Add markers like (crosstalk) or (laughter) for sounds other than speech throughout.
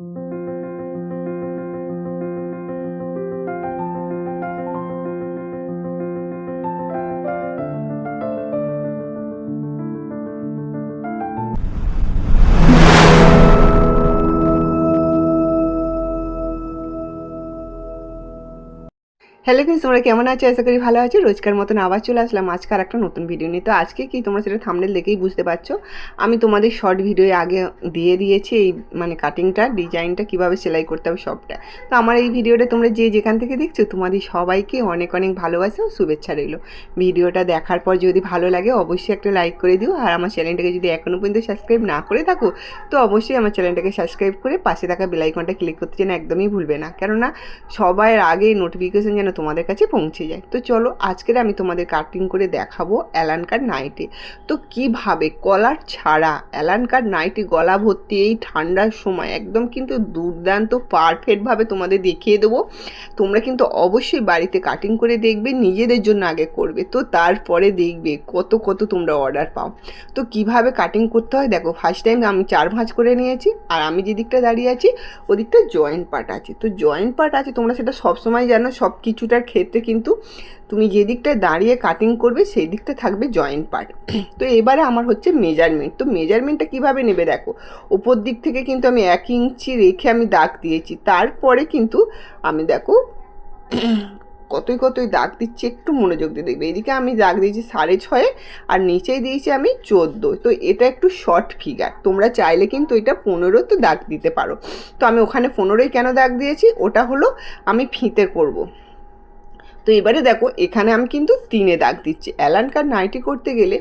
thank you hello friends তোমরা কেমন আছো? আশা করি ভালো আছো। রোজকার মতন আবার চলে আসলাম আজকে আর একটা নতুন ভিডিও নিয়ে। তো আজকে কি তোমরা সেটা থামনেল দেখেই বুঝতে পারছ? আমি তোমাদের শর্ট ভিডিও আগে দিয়ে দিয়েছি এই মানে কাটিংটা ডিজাইনটা কীভাবে সেলাই করতে হবে সবটা। তো আমার এই ভিডিওটা তোমরা যে যেখান থেকে দেখছ, তোমাদের সবাইকে অনেক অনেক ভালোবাসা ও শুভেচ্ছা রইল। ভিডিওটা দেখার পর যদি ভালো লাগে, অবশ্যই একটা লাইক করে দিও। আর আমার চ্যানেলটাকে যদি এখনও পর্যন্ত সাবস্ক্রাইব না করে থাকো, তো অবশ্যই আমার চ্যানেলটাকে সাবস্ক্রাইব করে পাশে থাকা বেলাইকনটা ক্লিক করতে যেন একদমই ভুলবে না। কেননা, সবার আগে নোটিফিকেশন যেন তোমাদের কাছে পৌঁছে যায়। তো চলো আজকের আমি তোমাদের কাটিং করে দেখাবো অ্যালান কার্ড নাইটি তো কীভাবে কলার ছাড়া অ্যালান কার্ড নাইটি গলা ভর্তি এই ঠান্ডার সময় একদম কিন্তু দুর্দান্ত পারফেক্টভাবে তোমাদের দেখিয়ে দেবো। তোমরা কিন্তু অবশ্যই বাড়িতে কাটিং করে দেখবে, নিজেদের জন্য আগে করবে। তো তারপরে দেখবে কত কত তোমরা অর্ডার পাও। তো কীভাবে কাটিং করতে হয় দেখো ফার্স্ট টাইম আমি চার ভাঁজ করে নিয়েছি আর আমি যে দিকটা দাঁড়িয়ে আছি, ওদিকটা জয়েন্ট পার্ট আছে। তো জয়েন্ট পার্ট আছে, তোমরা সেটা সবসময় জানো সব কিছুটার ক্ষেত্রে কিন্তু তুমি যে দিকটায় দাঁড়িয়ে কাটিং করবে, সেই দিকটা থাকবে জয়েন্ট পার্ট (clears throat) তো এবারে আমার হচ্ছে মেজারমেন্ট তো মেজারমেন্টটা কীভাবে নেবে দেখো? ওপর দিক থেকে কিন্তু আমি এক ইঞ্চি রেখে আমি দাগ দিয়েছি। তারপরে কিন্তু আমি দেখো, (clears throat) কতই কতই দাগ দিচ্ছি একটু মনোযোগ দিয়ে দেখবে। এদিকে আমি দাগ দিয়েছি সাড়ে ছয়ে আর নিচেই দিয়েছি আমি চোদ্দ। তো এটা একটু শর্ট ফিগার তোমরা চাইলে কিন্তু এটা পনেরো তো দাগ দিতে পারো। তো আমি ওখানে পনেরোই কেন দাগ দিয়েছি? ওটা হলো আমি ফিতে করব। তো এবারে দেখো, এখানে আমি কিন্তু তিনে দাগ দিচ্ছি। অ্যালান কার্ড নাইটি করতে গেলে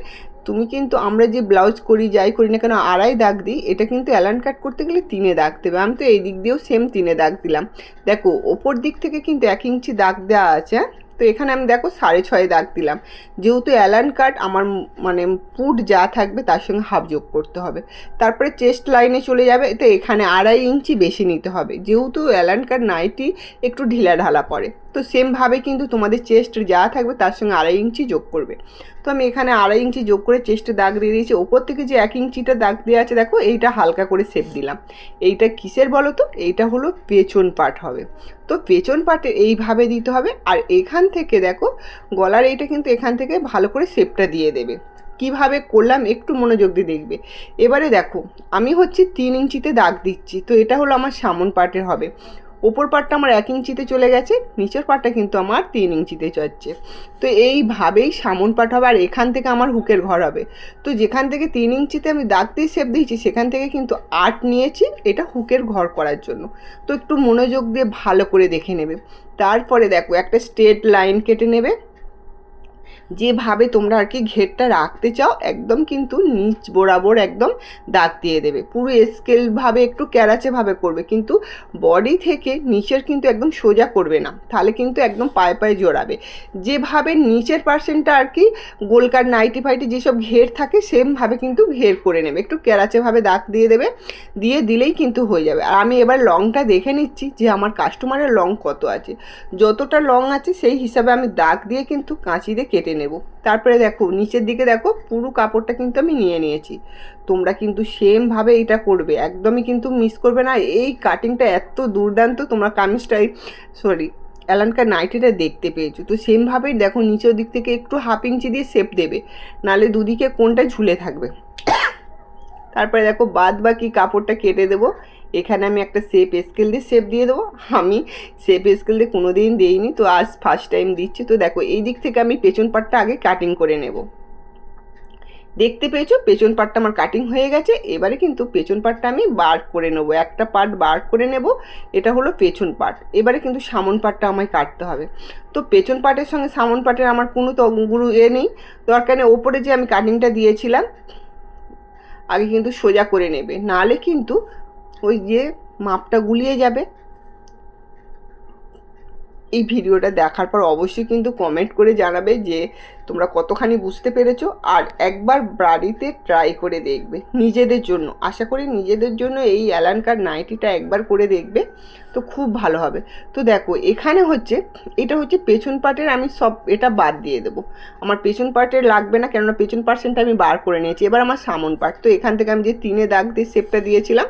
তুমি কিন্তু আমরা যে ব্লাউজ করি, যাই করি না কেন, আড়াই দাগ দিই, এটা কিন্তু অ্যালান কাট করতে গেলে তিনে দাগ দেবে। আমি তো এই দিক দিয়েও সেম তিনে দাগ দিলাম। দেখো, ওপর দিক থেকে কিন্তু এক ইঞ্চি দাগ দেওয়া আছে? তো এখানে আমি দেখো সাড়ে ছয় দাগ দিলাম। যেহেতু অ্যালান কাট আমার মানে পুট যা থাকবে তার সঙ্গে হাফ যোগ করতে হবে। তারপরে চেস্ট লাইনে চলে যাবে, তো এখানে আড়াই ইঞ্চি বেশি নিতে হবে। যেহেতু অ্যালান কাট নাইটি একটু ঢিলা ঢালা পড়ে তো সেমভাবে কিন্তু তোমাদের চেস্ট যা থাকবে তার সঙ্গে আড়াই ইঞ্চি যোগ করবে। তো আমি এখানে আড়াই ইঞ্চি যোগ করে চেস্টে দাগ দিয়ে দিয়েছি। ওপর থেকে যে এক ইঞ্চিটা দাগ দেওয়া আছে, দেখো, এইটা হালকা করে শেপ দিলাম। এইটা কিসের বলো তো? এইটা হলো পেছন পার্ট হবে। তো পেছন পার্টে এইভাবে দিতে হবে। আর এখান থেকে দেখো, গলার এইটা কিন্তু এখান থেকে ভালো করে শেপটা দিয়ে দেবে। কীভাবে করলাম একটু মনোযোগ দিয়ে দেখবে। এবারে দেখো, আমি হচ্ছে তিন ইঞ্চিতে দাগ দিচ্ছি। তো এটা হলো আমার সামন পার্টের হবে। ওপর পাটটা আমার এক ইঞ্চিতে চলে গেছে, নিচের পাটটা কিন্তু আমার তিন ইঞ্চিতে চলছে তো এইভাবেই সামন পাট হবে আর এখান থেকে আমার হুকের ঘর হবে। তো যেখান থেকে তিন ইঞ্চিতে আমি দাগ দিয়ে শেপ দিয়েছি, সেখান থেকে কিন্তু আট নিয়েছি এটা হুকের ঘর করার জন্য। তো একটু মনোযোগ দিয়ে ভালো করে দেখে নেবে। তারপরে দেখো একটা স্ট্রেট লাইন কেটে নেবে। যেভাবে তোমরা আর কি ঘেরটা রাখতে চাও, একদম কিন্তু নিচ বরাবর একদম দাগ দিয়ে দেবে। পুরো স্কেলভাবে একটু ক্যারাচেভাবে করবে, কিন্তু বডি থেকে নিচের কিন্তু একদম সোজা করবে না। তাহলে কিন্তু একদম পায়ে পায়ে জোড়াবে। যেভাবে নিচের পার্সেন্টটা আর কি গোলকার নাইটি ফাইটি যেসব ঘের থাকে সেমভাবে কিন্তু ঘের করে নেবে। একটু ক্যারাচেভাবে দাগ দিয়ে দেবে, দিয়ে দিলেই কিন্তু হয়ে যাবে। আর আমি এবার লংটা দেখে নিচ্ছি যে আমার কাস্টমারের লং কত আছে। যতটা লং আছে, সেই হিসাবে আমি দাগ দিয়ে কিন্তু কাঁচি দিয়ে কেটে নেব। তারপরে দেখো, নিচের দিকে দেখো, পুরো কাপড়টা কিন্তু আমি নিয়ে নিয়েছি। তোমরা কিন্তু সেমভাবে এটা করবে, একদমই কিন্তু মিস করবে না। এই কাটিংটা এত দুর্দান্ত, তোমরা কামিজটাই সরি অ্যালানকার নাইটিটা দেখতে পেয়েছ। তো সেমভাবেই দেখো, নিচের দিক থেকে একটু হাফ ইঞ্চি দিয়ে শেপ দেবে, নালে দুদিকে কোনটা ঝুলে থাকবে। (coughs) তারপরে দেখো, বাদ বাকি কাপড়টা কেটে দেবো। এখানে আমি একটা শেপ স্কেল দিয়ে শেপ দিয়ে দেবো। আমি শেপ স্কেল দিয়ে কোনো দিন দিইনি, তো আজ ফার্স্ট টাইম দিচ্ছি। তো দেখো, এই দিক থেকে আমি পেছন পাটটা আগে কাটিং করে নেব। দেখতে পেয়েছ? পেছন পাটটা আমার কাটিং হয়ে গেছে। এবারে কিন্তু পেছন পাটটা আমি বার করে নেব। একটা পার্ট বার করে নেব, এটা হলো পেছন পাট এবারে কিন্তু সামন পাটটা আমায় কাটতে হবে। তো পেছন পাটের সঙ্গে সামন পাটের আমার কোনো তো গুরু এ নেই। দরকার নেই, ওপরে যে আমি কাটিংটা দিয়েছিলাম, আগে কিন্তু সোজা করে নেবে। নালে কিন্তু ওই যে মাপটা গুলিয়ে যাবে। এই ভিডিওটা দেখার পর অবশ্যই কিন্তু কমেন্ট করে জানাবে যে তোমরা কতখানি বুঝতে পেরেছ আর একবার বাড়িতে ট্রাই করে দেখবে নিজেদের জন্য। আশা করি নিজেদের জন্য এই অ্যালানকার নাইটিটা একবার করে দেখবে। তো খুব ভালো হবে। তো দেখো, এখানে হচ্ছে, এটা হচ্ছে পেছন পার্টের আমি সব, এটা বাদ দিয়ে দেবো। আমার পেছন পার্টের লাগবে না, কেননা পেছন পার্সেন্টটা আমি বার করে নিয়েছি। এবার আমার সামন পার্ট তো এখান থেকে আমি যে তিনে দাগ দিয়ে শেপটা দিয়েছিলাম,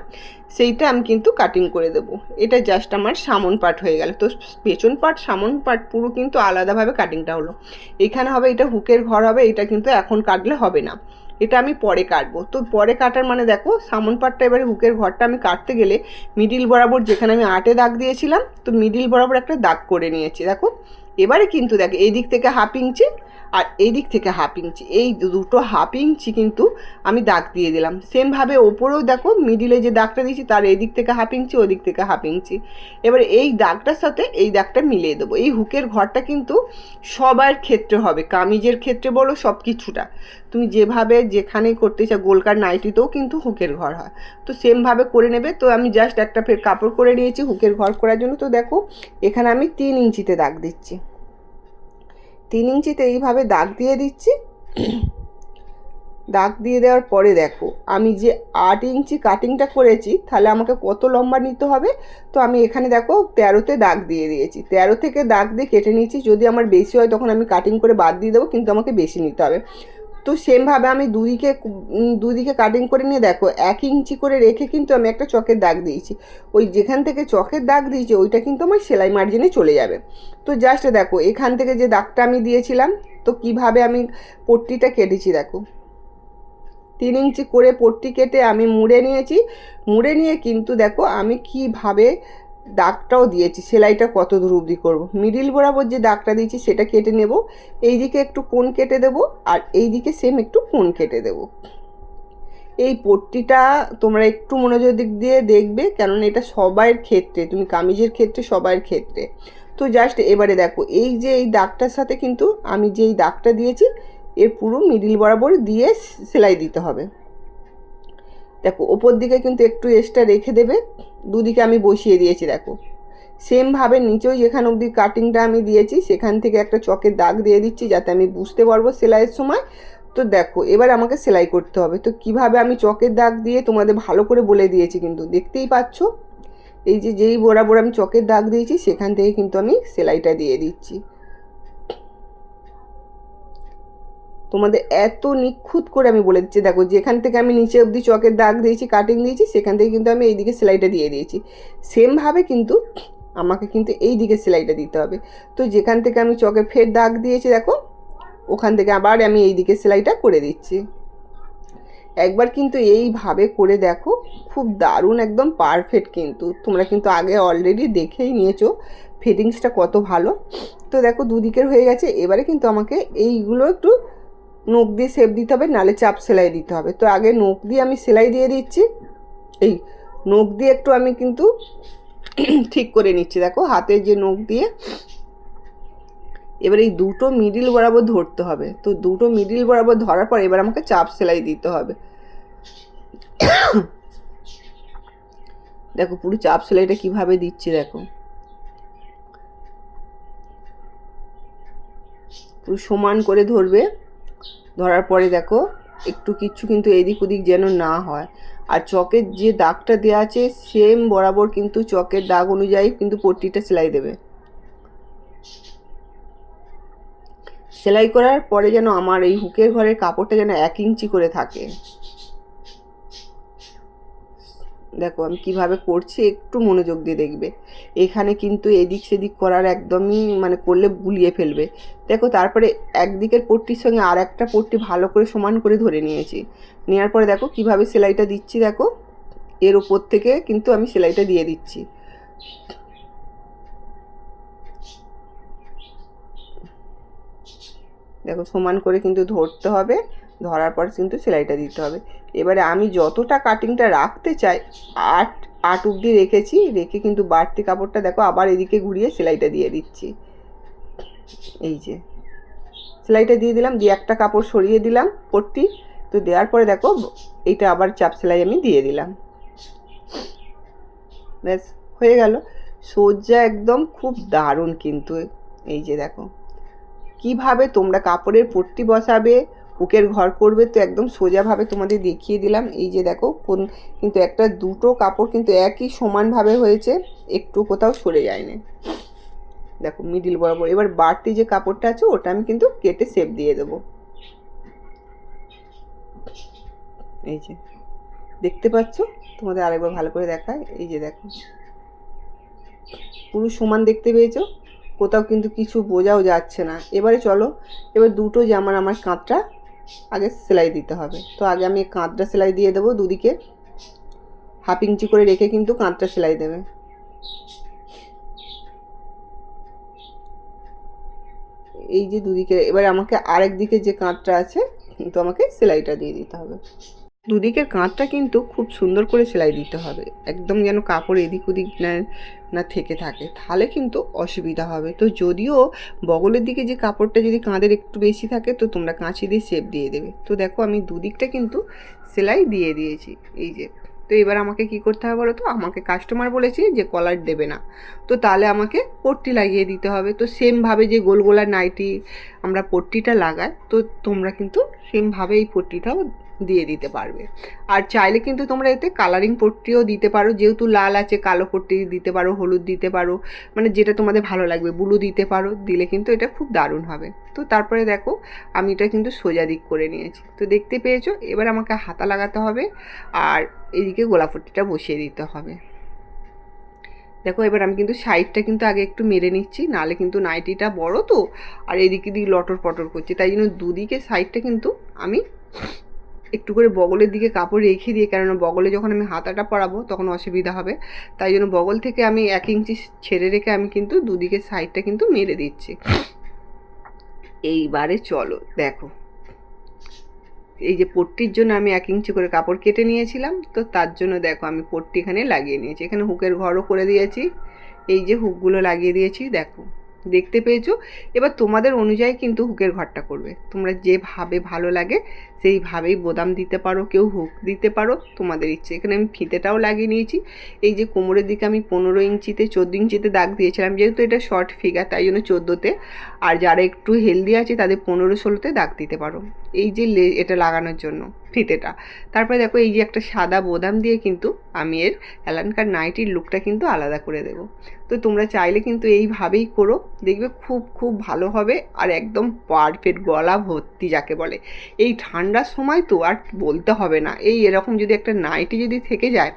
সেইটা আমি কিন্তু কাটিং করে দেবো। এটা জাস্ট আমার সামন পার্ট হয়ে গেল। তো পেছন পার্ট সামন পার্ট পুরো কিন্তু আলাদাভাবে কাটিংটা হলো। এখানে হবে, এটা হুকের ঘর হবে, এটা কিন্তু এখন কাটলে হবে না। এটা আমি পরে কাটবো। তো পরে কাটার মানে দেখো, সামন পাটটা এবারে হুকের ঘরটা আমি কাটতে গেলে মিডিল বরাবর যেখানে আমি আটে দাগ দিয়েছিলাম, তো মিডিল বরাবর একটা দাগ করে নিয়েছি। দেখো, এবারে কিন্তু দেখো এই দিক থেকে হাফ ইঞ্চি আর এই দিক থেকে হাফ ইঞ্চি এই দুটো হাফ ইঞ্চি কিন্তু আমি দাগ দিয়ে দিলাম। সেমভাবে ওপরেও দেখো মিডিলে যে দাগটা দিয়েছি তার এই দিক থেকে হাফ ইঞ্চি ওদিক থেকে হাফ ইঞ্চি এবারে এই দাগটার সাথে এই দাগটা মিলিয়ে দেবো। এই হুকের ঘরটা কিন্তু সবার ক্ষেত্রে হবে, কামিজের ক্ষেত্রে বলো, সব কিছুটা। তুমি যেভাবে যেখানেই করতে চাও, গোলকার নাইটিতেও কিন্তু হুকের ঘর হয়। তো সেমভাবে করে নেবে। তো আমি জাস্ট একটা ফের কাপড় করে নিয়েছি হুকের ঘর করার জন্য। তো দেখো, এখানে আমি তিন ইঞ্চিতে দাগ দিচ্ছি। তিন ইঞ্চিতে এইভাবে দাগ দিয়ে দিচ্ছি। দাগ দিয়ে দেওয়ার পরে দেখো, আমি যে আট ইঞ্চি কাটিংটা করেছি, তাহলে আমাকে কত লম্বা নিতে হবে? তো আমি এখানে দেখো তেরোতে দাগ দিয়ে দিয়েছি। তেরো থেকে দাগ দিয়ে কেটে নিয়েছি। যদি আমার বেশি হয় তখন আমি কাটিং করে বাদ দিয়ে দেবো, কিন্তু আমাকে বেশি নিতে হবে। তো সেমভাবে আমি দুদিকে দুদিকে কাটিং করে নিয়ে দেখো, এক ইঞ্চি করে রেখে কিন্তু আমি একটা চকের দাগ দিয়েছি। ওই যেখান থেকে চকের দাগ দিয়েছি, ওইটা কিন্তু আমার সেলাই মার্জিনে চলে যাবে। তো জাস্ট দেখো, এখান থেকে যে দাগটা আমি দিয়েছিলাম, তো কীভাবে আমি পট্টিটা কেটেছি দেখো। তিন ইঞ্চি করে পট্টি কেটে আমি মুড়ে নিয়েছি। মুড়ে নিয়ে কিন্তু দেখো, আমি কীভাবে দাগটাও দিয়েছি, সেলাইটা কত দূর অবধি করব? মিডিল বরাবর যে দাগটা দিয়েছি সেটা কেটে নেব এই দিকে একটু কোণ কেটে দেব আর এই দিকে সেম একটু কোণ কেটে দেব। এই পট্টিটা তোমরা একটু মনোযোগ দিক দিয়ে দেখবে, কেননা এটা সবার ক্ষেত্রে, তুমি কামিজের ক্ষেত্রে সবার ক্ষেত্রে। তো জাস্ট এবারে দেখো, এই যে এই দাগটার সাথে কিন্তু আমি যে এই দাগটা দিয়েছি, এর পুরো মিডিল বরাবর দিয়ে সেলাই দিতে হবে। দেখো, ওপর দিকে কিন্তু একটু এক্সট্রা রেখে দেবে, দুদিকে আমি বসিয়ে দিয়েছি, দেখো। সেমভাবে নিচেও যেখানে অবধি কাটিংটা আমি দিয়েছি, সেখান থেকে একটা চকের দাগ দিয়ে দিচ্ছি, যাতে আমি বুঝতে পারব সেলাইয়ের সময়। তো দেখো, এবার আমাকে সেলাই করতে হবে। তো কীভাবে আমি চকের দাগ দিয়ে তোমাদের ভালো করে বলে দিয়েছি কিন্তু, দেখতেই পাচ্ছ? এই যে যেই বরাবর আমি চকের দাগ দিয়েছি, সেখান থেকে কিন্তু আমি সেলাইটা দিয়ে দিচ্ছি। তোমাদের এত নিখুঁত করে আমি বলে দিচ্ছি। দেখো, যেখান থেকে আমি নিচে অবধি চকের দাগ দিয়েছি কাটিং দিয়েছি, সেখান থেকে কিন্তু আমি এইদিকে সেলাইটা দিয়ে দিয়েছি। সেমভাবে কিন্তু আমাকে কিন্তু এই দিকে সেলাইটা দিতে হবে। তো যেখান থেকে আমি চকে ফের দাগ দিয়েছি, দেখো, ওখান থেকে আবার আমি এই দিকে সেলাইটা করে দিচ্ছি। একবার কিন্তু এইভাবে করে দেখো, খুব দারুণ, একদম পারফেক্ট কিন্তু। তোমরা কিন্তু আগে অলরেডি দেখেই নিয়েছো ফিটিংসটা কত ভালো। তো দেখো, দুদিকের হয়ে গেছে, এবারে কিন্তু আমাকে এইগুলো একটু নোক দিয়ে শেপ দিতে হবে, নালে চাপ সেলাই দিতে হবে। তো আগে নোক দিয়ে আমি সেলাই দিয়ে দিচ্ছি। এই নোক দিয়ে একটু আমি কিন্তু ঠিক করে নিচ্ছি। দেখো হাতে যে নোক দিয়ে এবার এই দুটো মিডিল বরাবর ধরতে হবে। তো দুটো মিডিল বরাবর ধরার পর এবার আমাকে চাপ সেলাই দিতে হবে। দেখো পুরো চাপ সেলাইটা কীভাবে দিচ্ছি দেখো। পুরো সমান করে ধরবে। ধরার পরে দেখো, একটু কিচ্ছু কিন্তু এদিক ওদিক যেন না হয়। আর চকের যে দাগটা দেওয়া আছে সেম বরাবর কিন্তু চকের দাগ অনুযায়ী কিন্তু পট্টিটা সেলাই দেবে। সেলাই করার পরে যেন আমার এই হুকের ঘরের কাপড়টা যেন এক ইঞ্চি করে থাকে। দেখো আমি কীভাবে করছি, একটু মনোযোগ দিয়ে দেখবে। এখানে কিন্তু এদিক সেদিক করার একদমই মানে করলে গুলিয়ে ফেলবে। দেখো তারপরে একদিকের পট্টির সঙ্গে আর একটা পট্টি ভালো করে সমান করে ধরে নিয়েছি। নেওয়ার পরে দেখো কীভাবে সেলাইটা দিচ্ছি দেখো। এর উপর থেকে কিন্তু আমি সেলাইটা দিয়ে দিচ্ছি। দেখো সমান করে কিন্তু ধরতে হবে, ধরার পর কিন্তু সেলাইটা দিতে হবে। এবারে আমি যতটা কাটিংটা রাখতে চাই, আট আট অব্দি রেখেছি, রেখে কিন্তু বাড়তি কাপড়টা দেখো আবার এদিকে ঘুরিয়ে সেলাইটা দিয়ে দিচ্ছি। এই যে, সেলাইটা দিয়ে দিলাম, দিয়ে একটা কাপড় সরিয়ে দিলাম পট্টি, তো দেওয়ার পরে দেখো এইটা আবার চাপ সেলাই আমি দিয়ে দিলাম। ব্যাস, হয়ে গেল। সোজা একদম খুব দারুণ কিন্তু। এই যে দেখো, কীভাবে তোমরা কাপড়ের পট্টি বসাবে হুকের ঘর করবে তো একদম সোজাভাবে তোমাদের দেখিয়ে দিলাম। এই যে দেখো, কোন কিন্তু একটা দুটো কাপড় কিন্তু একই সমানভাবে হয়েছে, একটু কোথাও সরে যায়নি। দেখো মিডিল বরাবর। এবার বাড়তি যে কাপড়টা আছে, ওটা আমি কিন্তু কেটে শেপ দিয়ে দেবো। এই যে, দেখতে পাচ্ছ? তোমাদের আরেকবার ভালো করে দেখায়। এই যে দেখো, পুরো সমান দেখতে পেয়েছ? কোথাও কিন্তু কিছু বোঝাও যাচ্ছে না। এবারে চলো, এবার দুটো জামার আমার কাঁধটা আগে সেলাই দিতে হবে। তো আগে আমি কাঁধটা সেলাই দিয়ে দেবো দুদিকে। হাফ ইঞ্চি করে রেখে কিন্তু কাঁধটা সেলাই দেবে। এই যে দুদিকে, এবার আমাকে আরেক দিকে যে কাঁধটা আছে কিন্তু আমাকে সেলাইটা দিয়ে দিতে হবে। দুদিকের কাঁধটা কিন্তু খুব সুন্দর করে সেলাই দিতে হবে। একদম যেন কাপড় এদিক ওদিক না থেকে থাকে। তাহলে কিন্তু অসুবিধা হবে। তো যদিও বগলের দিকে যে কাপড়টা যদি কাঁধের একটু বেশি থাকে, তো তোমরা কাঁচি দিয়ে শেপ দিয়ে দেবে। তো দেখো আমি দুদিকটা কিন্তু সেলাই দিয়ে দিয়েছি। এই যে, তো এবার আমাকে কি করতে হবে বলো তো? আমাকে কাস্টমার বলেছে যে কলার দেবে না। তো তাহলে আমাকে পট্টি লাগিয়ে দিতে হবে। তো সেমভাবে যে গোল গোলা নাইটি আমরা পট্টিটা লাগাই, তো তোমরা কিন্তু সেমভাবে এই পট্টিটাও দিয়ে দিতে পারবে। আর চাইলে কিন্তু তোমরা এতে কালারিং পট্টিও দিতে পারো, যেহেতু লাল আছে, কালো পট্টি দিতে পারো, হলুদ দিতে পারো মানে যেটা তোমাদের ভালো লাগবে, ব্লু দিতে পারো, দিলে কিন্তু এটা খুব দারুণ হবে। তো তারপরে দেখো, আমি এটা কিন্তু সোজা দিক করে নিয়েছি। তো দেখতে পেয়েছ, এবার আমাকে হাতা লাগাতে হবে, আর এদিকে গোলাপট্টিটা বসিয়ে দিতে হবে। দেখো, এবার আমি কিন্তু সাইডটা কিন্তু আগে একটু মেরে নিচ্ছি নালে কিন্তু নাইটিটা বড় তো, আর এদিকে দিকে লটর পটর করছি। তাই জন্য দুদিকে সাইডটা কিন্তু আমি একটু করে বগলের দিকে কাপড় রেখে দিয়ে, কেননা বগলে যখন আমি হাতাটা পরাবো তখন অসুবিধা হবে। তাই জন্য বগল থেকে আমি এক ইঞ্চি ছেড়ে রেখে আমি কিন্তু দুদিকে সাইডটা কিন্তু মেরে দিচ্ছি। এইবারে চলো, দেখো। এই যে পট্টির জন্য আমি এক ইঞ্চি করে কাপড় কেটে নিয়েছিলাম, তো তার জন্য দেখো আমি পট্টি এখানে লাগিয়ে নিয়েছি। এখানে হুকের ঘরও করে দিয়েছি। এই যে হুকগুলো লাগিয়ে দিয়েছি, দেখো। দেখতে পেয়েছ। এবার তোমাদের অনুযায়ী কিন্তু হুকের ঘরটা করবে। তোমরা যেভাবে ভালো লাগে সেইভাবেই বোদাম দিতে পারো, কেউ হুক দিতে পারো, তোমাদের ইচ্ছে। এখানে আমি ফিতেটাও লাগিয়ে নিয়েছি। এই যে কোমরের দিকে আমি পনেরো ইঞ্চিতে, চোদ্দ ইঞ্চিতে দাগ দিয়েছিলাম, যেহেতু এটা শর্ট ফিগার, তাই জন্য চোদ্দোতে। আর যারা একটু হেলদি আছে, তাদের পনেরো, ষোলোতে দাগ দিতে পারো। এই যে এটা লাগানোর জন্য। ফিতেটা তারপরে দেখো এই যে একটা সাদা বোদাম দিয়ে কিন্তু আমি এর অ্যালানকার নাইটির লুকটা কিন্তু আলাদা করে দেব। তো তোমরা চাইলে কিন্তু এইভাবেই করো, দেখবে খুব খুব ভালো হবে আর একদম পারফেক্ট গলা ভর্তি যাকে বলে। এই ঠান্ডার সময় তো আর বলতে হবে না। এই এরকম যদি একটা নাইটি যদি থেকে যায়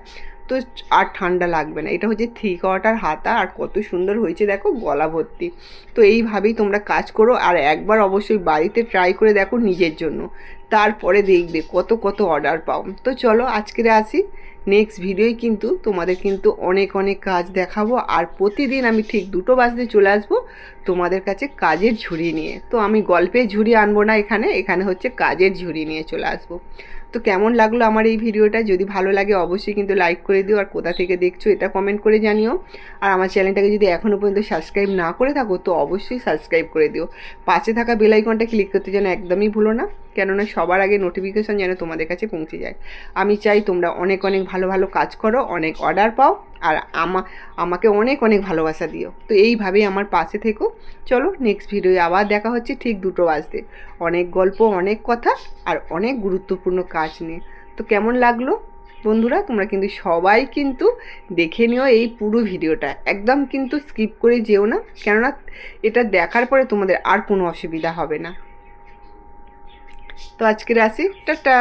তো আর ঠান্ডা লাগবে না। এটা হচ্ছে থ্রি কোয়ার্টার হাতা আর কত সুন্দর হয়েছে দেখো গলা ভর্তি। তো এইভাবেই তোমরা কাজ করো আর একবার অবশ্যই বাড়িতে ট্রাই করে দেখো নিজের জন্য। তারপরে দেখবে কত কত অর্ডার পাও। তো চলো আজকের আসি। নেক্সট ভিডিওয় কিন্তু তোমাদের কিন্তু অনেক অনেক কাজ দেখাবো। আর প্রতিদিন আমি ঠিক দুটো বাজতে চলে আসব তোমাদের কাছে কাজের ঝুড়ি নিয়ে। তো আমি গল্পের ঝুড়ি আনব না এখানে এখানে হচ্ছে কাজের ঝুড়ি নিয়ে চলে আসব। তো কেমন লাগল আমার এই ভিডিওটা যদি ভালো লাগে অবশ্যই কিন্তু লাইক করে দিও। আর কোথা থেকে দেখছ এটা কমেন্ট করে জানিও। আর আমার চ্যানেলটাকে যদি এখনও পর্যন্ত সাবস্ক্রাইব না করে থাকো, তো অবশ্যই সাবস্ক্রাইব করে দিও। পাশে থাকা বেলাইকনটা ক্লিক করতে যেন একদমই ভুলো না। কেননা সবার আগে নোটিফিকেশান যেন তোমাদের কাছে পৌঁছে যায়। আমি চাই তোমরা অনেক অনেক ভালো ভালো কাজ করো, অনেক অর্ডার পাও, আর আমা, আমাকে অনেক অনেক ভালোবাসা দিও। তো এইভাবেই আমার পাশে থেকো। চলো নেক্সট ভিডিওয়ে আবার দেখা হচ্ছে ঠিক দুটো বাজতে। অনেক গল্প, অনেক কথা, আর অনেক গুরুত্বপূর্ণ কাজ নিয়ে। তো কেমন লাগল? বন্ধুরা, তোমরা কিন্তু সবাই কিন্তু দেখে নিও এই পুরো ভিডিওটা একদম কিন্তু স্কিপ করে যেও না। কেননা এটা দেখার পরে তোমাদের আর কোনো অসুবিধা হবে না। তো আজকের আসি টাটা